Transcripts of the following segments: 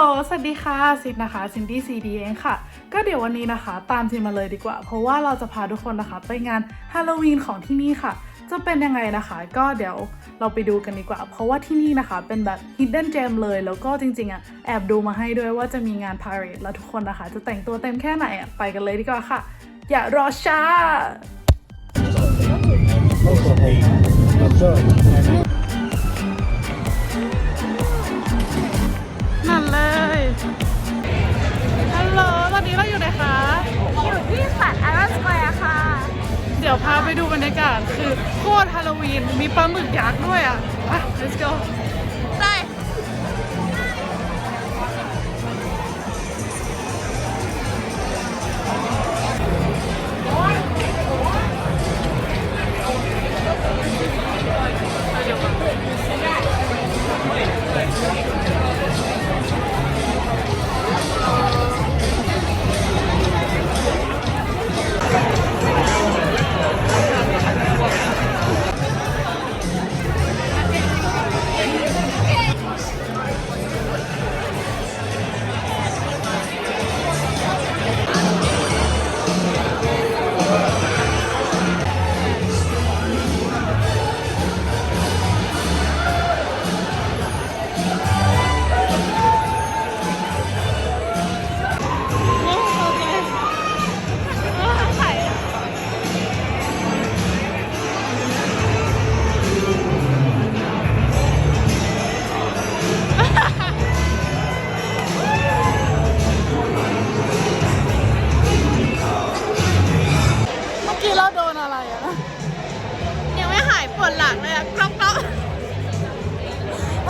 สวัสดีค่ะซิดนะคะซินดี้ซีดีเองค่ะ ก็เดี๋ยววันนี้นะคะ ตามซินมาเลยดีกว่า เพราะว่าเราจะพาทุกคนนะคะ ไปงานฮาโลวีนของที่นี่ค่ะ จะเป็นยังไงนะคะ ก็เดี๋ยวเราไปดูกันดีกว่า เพราะว่าที่นี่นะคะ เป็นแบบ hidden gem เลย แล้วก็จริงๆอะแอบดูมาให้ด้วยว่าจะมีงาน parade แล้วทุกคนนะคะ จะแต่งตัวเต็มแค่ไหนอะไปกันเลยดีกว่าค่ะ อย่ารอช้า ดี๋ยวพาไปดูบรรยากาศคือโคตรฮาโลวีน มีปลาหมึกยักษ์ด้วยอะ let's go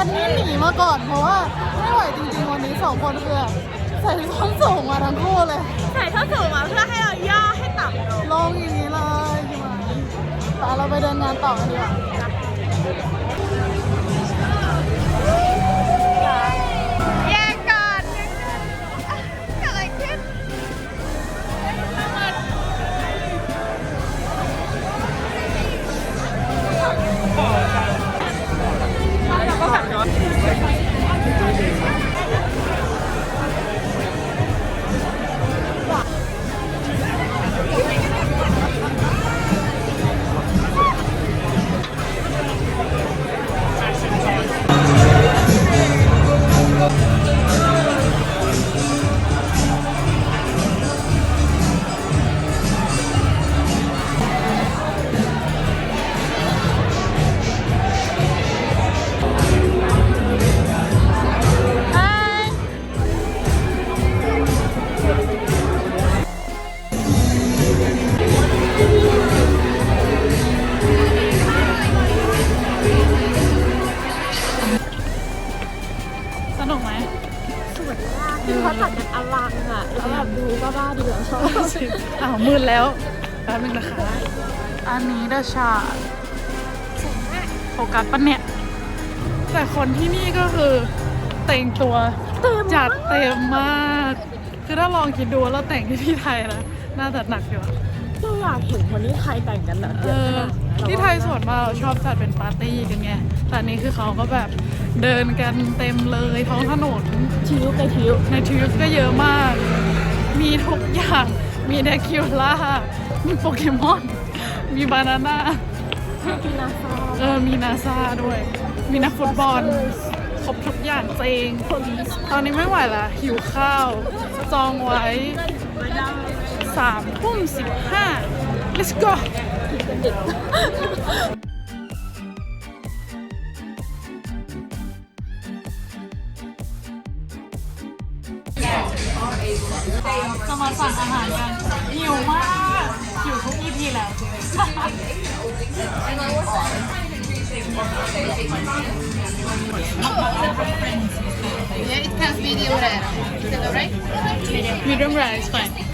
อันนี้หนีมาก่อนเพราะว่าไม่ไหวจริงๆวันนี้สองคนคือแบบใส่ส้นสูงมาทั้งคู่เลย ใส่ส้นสูงมาเพื่อให้เราย่อให้ต่ำลงลงอย่างนี้เลยใช่ไหมไปเราไปเดินงานต่อกันดีกว่า สนุกไหมสวยมากคือเขาตัดกันอลังอะแล้วแบบดูบ้าๆดีเหลือชอบอ้าวมืดแล้วแป๊บนึงนะคะ อันนี้เดชาโฟกัสปะเนี่ย แต่คนที่นี่ก็คือแต่งตัวเต็มจัดเต็มมาก คือถ้าลองคิดดูว่าเราแต่งที่ที่ไทยนะน่าจะหนักอยู่ อะเราอยากเห็นคนที่ไทยแต่งกันแบบเออที่ไทยส่วนมากเราชอบจัดเป็นปาร์ตี้กันไง แต่อันนี้คือเขาก็แบบเดินกันเต็มเลยท้องถนน ทิวไปทิวในทริปก็เยอะมาก มีทุกอย่าง มีเดคิวล่า มีโปเกมอน มีบานาน่า กินนาซาเออ มีนาซาด้วย มีนักฟุตบอล ครบทุกอย่างเจงตอนนี้ไม่ไหวละหิวข้าว จองไว้ สามทุ่มสิบห้า let's go จะมาสั่งอาหารกันหิวมากหิวทุก EP แล้ว Yeah, it comes medium rare. Is that alright? medium rare is fine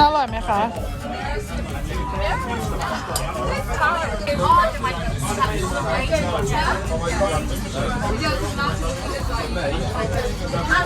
อร่อยไหมคะ อ